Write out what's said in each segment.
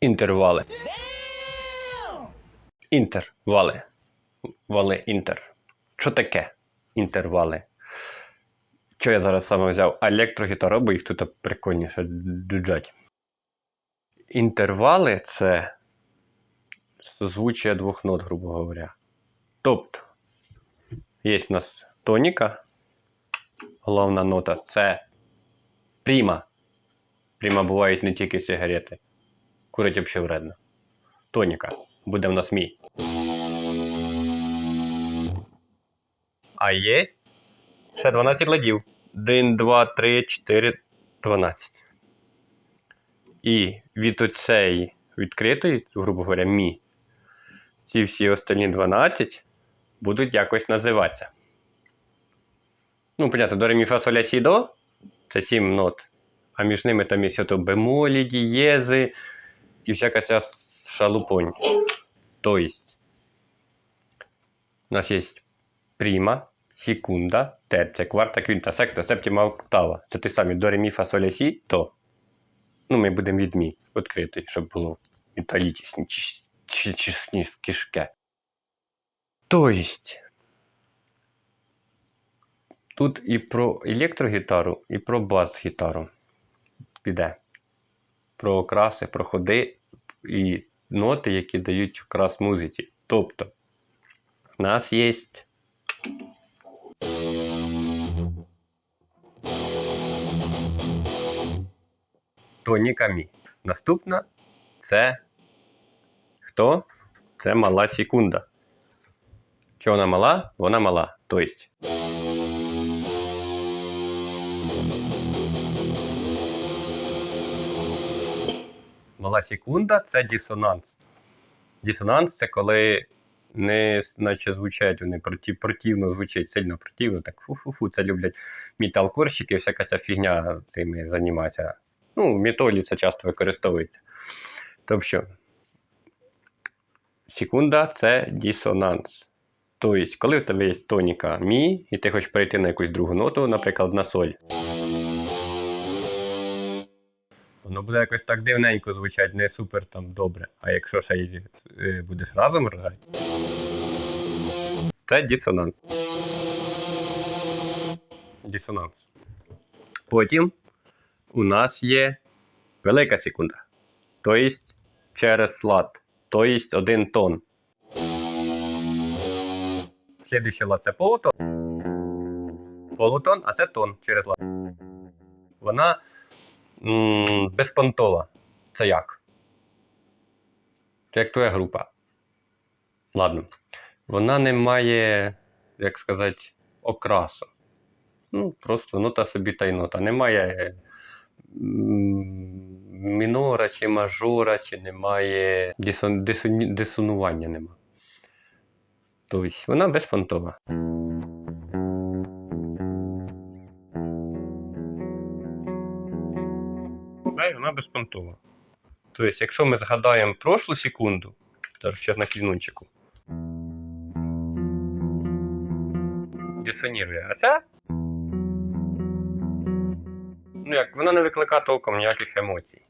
Інтервали. Інтервали. Вали інтер. Що таке інтервали? Що я зараз саме взяв електрогітару, бо їх тут прикольніше дуджать. Інтервали це созвучие двох нот, грубо говоря. Тобто, є у нас тоніка, головна нота це пріма. Пріма бувають не тільки сигарети. Курить взагалі вредно. Тоніка. Буде в нас мій. А є ще 12 ладів. 1, 2, 3, 4, 12. І від оцеї відкритої, грубо говоря, мі, ці всі останні 12 будуть якось називатися. Ну, понятно, до ре, мі, фа, сі, до. Це 7 нот. А між ними там є бемолі, дієзи і всяка ця шалупонь. То есть, у нас є пріма, секунда, терця, кварта, квінта, секста, септима, октава. Це ті самі до ре, мі, фа, соль, сі, то. Ну, ми будемо від мі відкритий, щоб було італічні чи чесні кишке. То есть, тут і про електрогітару, і про бас-гітару піде. Про окраси, про ходи і ноти, які дають окрас музиці. Тобто, у нас є. Тоніка мі. Наступна це хто? Це мала секунда. Що вона мала? Вона мала. Тобто. Мала секунда це дисонанс. Дисонанс це коли не наче звучать вони проти, противно звучать, сильно противно, так фу-фу-фу. Це люблять металкорщики, всяка ця фігня цими займається. Ну, в метолі це часто використовується. Тобто, секунда це дисонанс. Тобто, коли в тебе є тоніка мі, і ти хочеш перейти на якусь другу ноту, наприклад, на соль. Воно буде якось так дивненько звучать, не супер там добре. А якщо ще й е, будеш разом грати, це дисонанс. Дисонанс. Потім у нас є велика секунда. Тобто через лад. Тобто один тон. Слідуючий лад це полутон. Полутон, а це тон через лад. Вона безпонтова. Це як? Це як твоя група. Ладно. Вона не має, як сказати, окрасу. Ну, просто нота собі та й нота. Немає мінора чи мажора, чи немає дисон, дисон, дисонування нема. Тобто вона безпонтова. Вона безпонтова. Тобто, якщо ми згадаємо прошлу секунду, зараз на фільнунчику, дисонірує, а ця ну як, вона не викликає толком ніяких емоцій.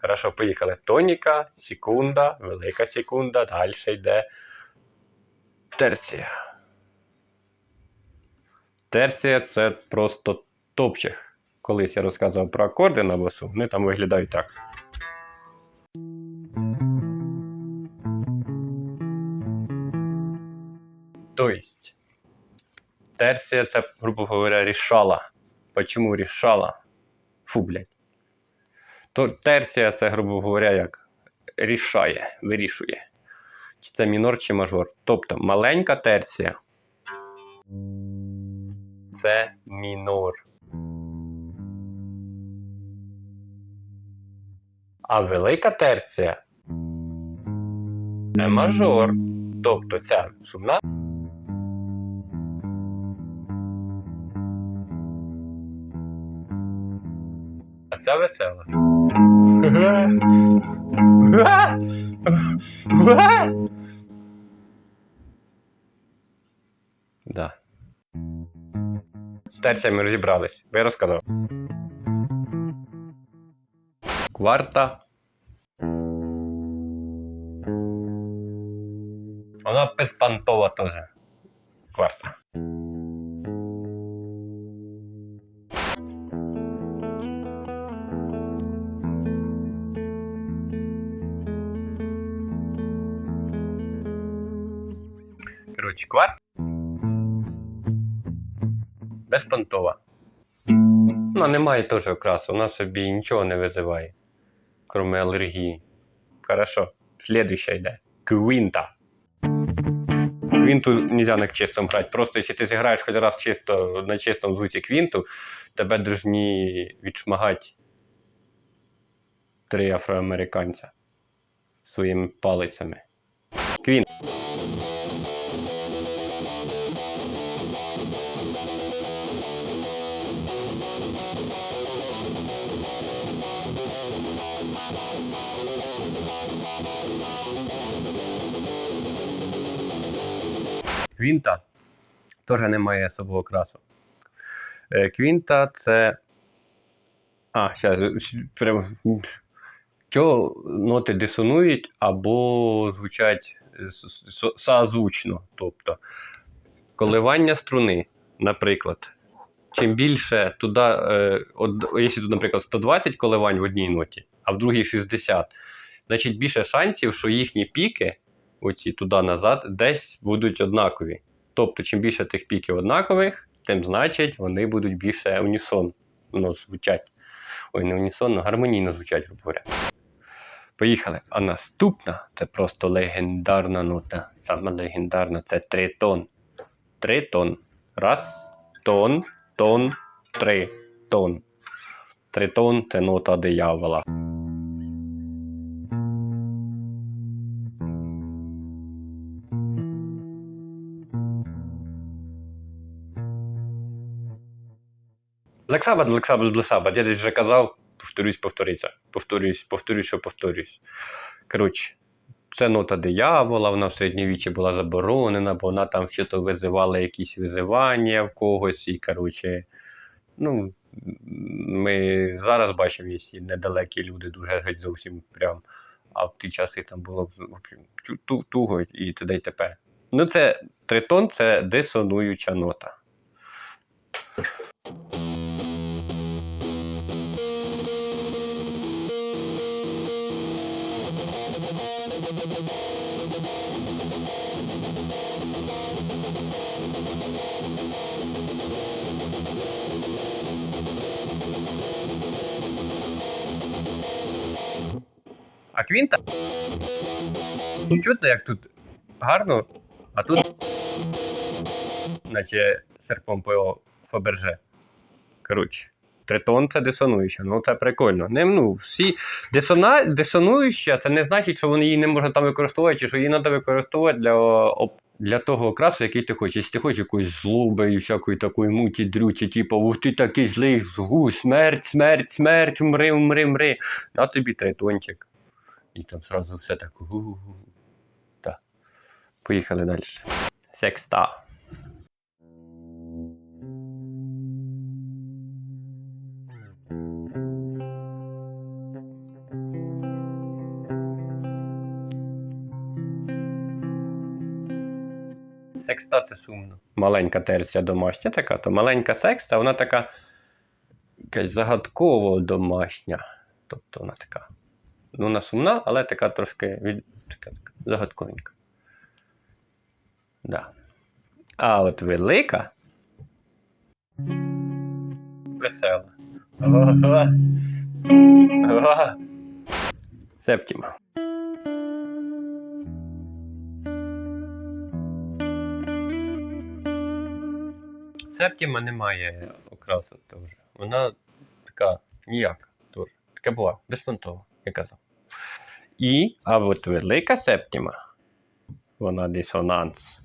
Хорошо, поїхали. Тоніка, секунда, велика секунда, далі йде терція. Терція це просто топчик. Колись я розказував про акорди на басу, вони там виглядають так. Тобто, терція це, грубо говоря, рішала. Почому рішала? Фу, блядь. То терція це, грубо говоря, як рішає, вирішує. Чи це мінор, чи мажор. Тобто маленька терція це мінор. А велика терція це мажор. Тобто ця сумна. А ця весела. Да. З терціями розібрались. Ви розказав кварта. Вона безпантова теж. Кварта. Коротше, кварт. Безпантова. Вона не має теж окрасу, вона собі нічого не визиває крім алергії. Хорошо. Следующая йде. Квінта. Квінту нельзя на чистом грати. Просто якщо ти зіграєш хоч раз чисто на чистому звуці квінту, тебе дружні відшмагати три афроамериканця своїми палицями. Квін. Квінта теж не має особого красу. Е, Квінта це. А, зараз. Прям... Чого ноти дисонують або звучать созвучно. Тобто коливання струни, наприклад. Чим більше туди, е, якщо тут, наприклад, 120 коливань в одній ноті, а в другій 60, значить більше шансів, що їхні піки, оці туди-назад, десь будуть однакові. Тобто, чим більше тих піків однакових, тим значить вони будуть більше унісон ну, звучать. Ой, не унісон, а гармонійно звучать, грубо говоря. Поїхали. А наступна це просто легендарна нота. Саме легендарна це тритон. Тритон. Раз, тон, тон, три, тон. Тритон це нота диявола. Лексабат, лексабат, лексабат. Я десь вже казав, повторюсь, повториться. Повторюсь, повторюсь, що повторюсь. Коротше, це нота диявола, вона в середньовіччі була заборонена, бо вона там то визивала якісь визивання в когось. І, коротше, ну, ми зараз бачимо, є недалекі люди, дуже геть зовсім прям. А в ті часи там було туго і т.д. і т.п. Ну, це тритон це дисонуюча нота. А квінта? Чути, як тут гарно, а тут. Наче серпом по Фаберже. Коротше. Тритон це дисонуюча, ну це прикольно. Не, ну, всі дисона... дисонуюча, це не значить, що вони її не можна там використовувати, чи що її треба використовувати для, оп- для того окрасу, який ти хочеш. Якщо ти хочеш якоїсь злоби і всякої такої муті, дрюті, типу, ух ти такий злий, гу, смерть, смерть, смерть, умри, умри, умри. На тобі тритончик. І там зразу все так. гу-гу-гу. Так. Поїхали далі. Секста. Секста це сумно. Маленька терція домашня така, то маленька секста, вона така якась загадково домашня. Тобто вона така. Ну, вона сумна, але така трошки від... така, така, загадковенька. Да. А от велика. Весела. Ага. Ага. Септіма. Септіма не має окрасу теж. Вона така ніяка теж. Така була, безпонтова, я казав. І, а от велика септіма, вона дисонанс.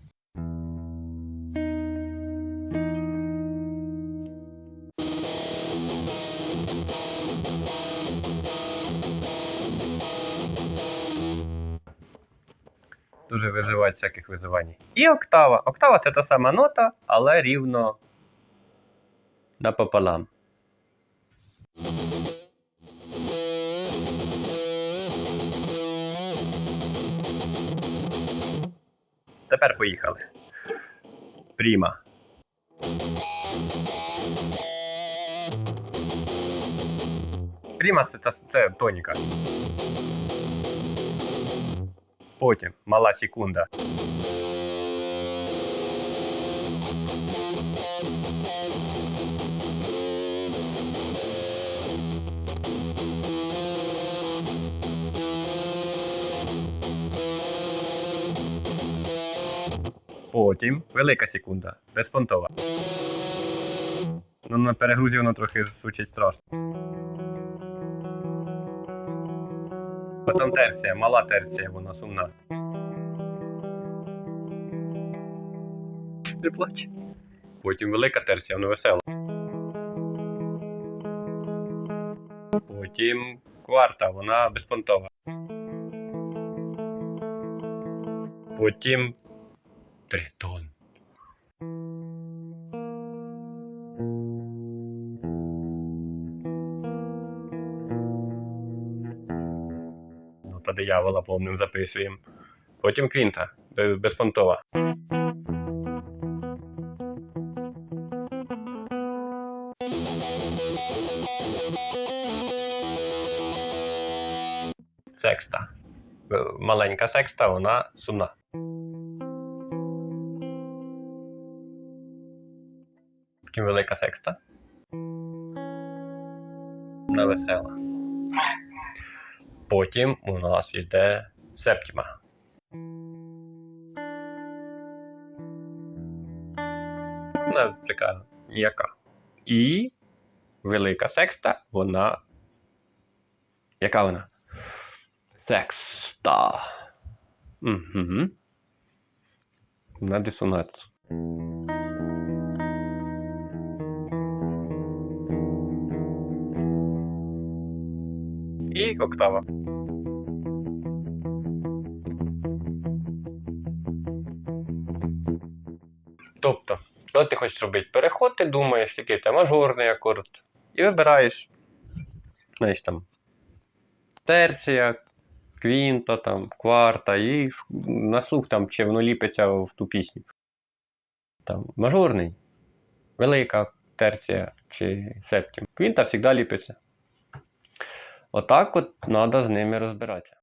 Дуже визивають всяких визивань. І октава. Октава це та сама нота, але рівно напополам. Тепер поїхали. Пріма. Пріма це, це, тоніка. Потім мала секунда. Потім велика секунда, безпонтова. Ну, на перегрузі воно трохи звучить страшно. Потім терція, мала терція, вона сумна. Не плач. Потім велика терція, вона весела. Потім кварта, вона безпонтова. Потім тритон. Ну, та диявола повним записуємо. Потім квінта, бе- безпонтова. Секста. Е, Маленька секста, вона сумна. Потім велика секста. Вона весела. Потім у нас йде септіма. Вона така ніяка. І велика секста, вона. Яка вона? Секста. Угу. На дисонанс. Октава. Тобто, коли ти хочеш робити переход, ти думаєш, який це мажорний акорд. І вибираєш, знаєш там, терція, квінта, там, кварта, і ш- на слух там, чи воно ліпиться в ту пісню. Там, мажорний, велика терція чи септім. Квінта завжди ліпиться. Отак от треба з ними розбиратися.